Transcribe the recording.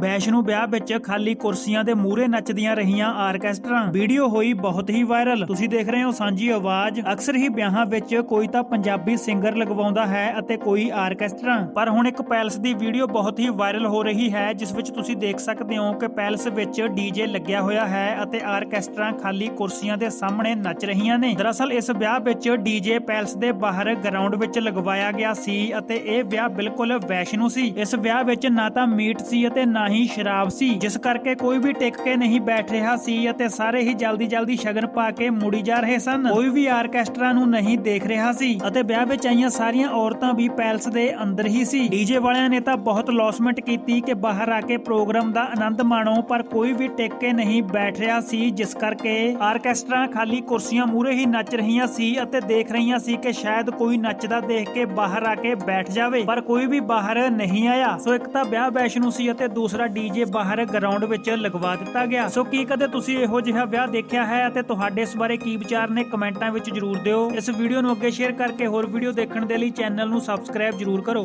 ਵੈਸ਼ਨੂ ਵਿਆਹ ਵਿੱਚ ਖਾਲੀ ਕੁਰਸੀਆਂ ਦੇ ਮੂਹਰੇ ਨੱਚਦੀਆਂ ਰਹੀਆਂ ਆਰਕੈਸਟਰਾ। ਵੀਡੀਓ ਹੋਈ ਬਹੁਤ ਹੀ ਵਾਇਰਲ। ਤੁਸੀਂ ਦੇਖ ਰਹੇ ਹੋ ਸਾਂਝੀ ਆਵਾਜ਼। ਅਕਸਰ ਹੀ ਵਿਆਹਾਂ ਵਿੱਚ ਕੋਈ ਤਾਂ ਪੰਜਾਬੀ ਸਿੰਗਰ ਲਗਵਾਉਂਦਾ ਹੈ ਅਤੇ ਕੋਈ ਆਰਕੈਸਟਰਾ। ਪਰ ਹੁਣ ਇੱਕ ਪੈਲਸ ਦੀ ਵੀਡੀਓ ਬਹੁਤ ਹੀ ਵਾਇਰਲ ਹੋ ਰਹੀ ਹੈ, ਜਿਸ ਵਿੱਚ ਤੁਸੀਂ ਦੇਖ ਸਕਦੇ ਹੋ ਕਿ ਪੈਲਸ ਵਿੱਚ ਡੀਜੇ ਲੱਗਿਆ ਹੋਇਆ ਹੈ ਅਤੇ ਆਰਕੈਸਟਰਾ ਖਾਲੀ ਕੁਰਸੀਆਂ ਦੇ ਸਾਹਮਣੇ ਨੱਚ ਰਹੀਆਂ ਨੇ। ਦਰਅਸਲ ਇਸ ਵਿਆਹ ਵਿੱਚ ਡੀਜੇ ਪੈਲਸ ਦੇ ਬਾਹਰ ਗਰਾਊਂਡ ਵਿੱਚ ਲਗਵਾਇਆ ਗਿਆ ਸੀ ਅਤੇ ਇਹ ਵਿਆਹ ਬਿਲਕੁਲ ਵੈਸ਼ਨੂ ਸੀ। ਇਸ ਵਿਆਹ ਵਿੱਚ ਨਾ ਤਾਂ ਮੀਟ ਸੀ ਅਤੇ ਨਾ ਹੀ ਸ਼ਰਾਬ ਸੀ, ਜਿਸ ਕਰਕੇ ਕੋਈ ਵੀ ਟਿਕ ਕੇ ਨਹੀਂ ਬੈਠ ਰਿਹਾ ਸੀ ਅਤੇ ਸਾਰੇ ਹੀ ਜਲਦੀ ਜਲਦੀ ਸ਼ਗਨ ਪਾ ਕੇ ਮੁੜੀ ਜਾ ਰਹੇ ਸਨ। ਕੋਈ ਵੀ ਆਰਕੈਸਟਰਾ ਨੂੰ ਨਹੀਂ ਦੇਖ ਰਿਹਾ ਸੀ ਅਤੇ ਵਿਆਹ ਵਿੱਚ ਆਈਆਂ ਸਾਰੀਆਂ ਔਰਤਾਂ ਵੀ ਪੈਲਸ ਦੇ ਅੰਦਰ ਹੀ ਸੀ। ਡੀਜੇ ਵਾਲਿਆਂ ਨੇ ਤਾਂ ਬਹੁਤ ਲੌਸਮੈਂਟ ਕੀਤੀ ਕਿ ਬਾਹਰ ਆ ਕੇ ਪ੍ਰੋਗਰਾਮ ਦਾ ਆਨੰਦ ਮਾਣੋ, ਪਰ ਕੋਈ ਵੀ ਟਿਕ ਕੇ ਨਹੀਂ ਬੈਠ ਰਿਹਾ ਸੀ, ਜਿਸ ਕਰਕੇ ਆਰਕੈਸਟਰਾ ਖਾਲੀ ਕੁਰਸੀਆਂ ਮੂਰੇ ਹੀ ਨੱਚ ਰਹੀਆਂ ਸੀ ਅਤੇ ਦੇਖ ਰਹੀਆਂ ਸੀ ਕਿ ਸ਼ਾਇਦ ਕੋਈ ਨੱਚਦਾ ਦੇਖ ਕੇ ਬਾਹਰ ਆ ਕੇ ਬੈਠ ਜਾਵੇ, ਪਰ ਕੋਈ ਵੀ ਬਾਹਰ ਨਹੀਂ ਆਇਆ। ਸੋ ਇੱਕ ਤਾਂ ਵਿਆਹ ਵੈਸ਼ਨੂ ਸੀ ਅਤੇ ਦੂਸਰਾ ਡੀਜੇ ਬਾਹਰ ਗਰਾਊਂਡ ਵਿੱਚ ਲਗਵਾ ਦਿੱਤਾ ਗਿਆ। ਸੋ ਕੀ ਕਦੇ ਤੁਸੀਂ ਇਹੋ ਜਿਹਾ ਵਿਆਹ ਦੇਖਿਆ ਹੈ ਅਤੇ ਤੁਹਾਡੇ ਇਸ ਬਾਰੇ ਕੀ ਵਿਚਾਰ ਨੇ ਕਮੈਂਟਾਂ ਵਿੱਚ ਜਰੂਰ ਦਿਓ। ਇਸ ਵੀਡੀਓ ਨੂੰ ਅੱਗੇ ਸ਼ੇਅਰ ਕਰਕੇ ਹੋਰ ਵੀਡੀਓ ਦੇਖਣ ਦੇ ਲਈ ਚੈਨਲ ਨੂੰ ਸਬਸਕ੍ਰਾਈਬ ਜਰੂਰ ਕਰੋ।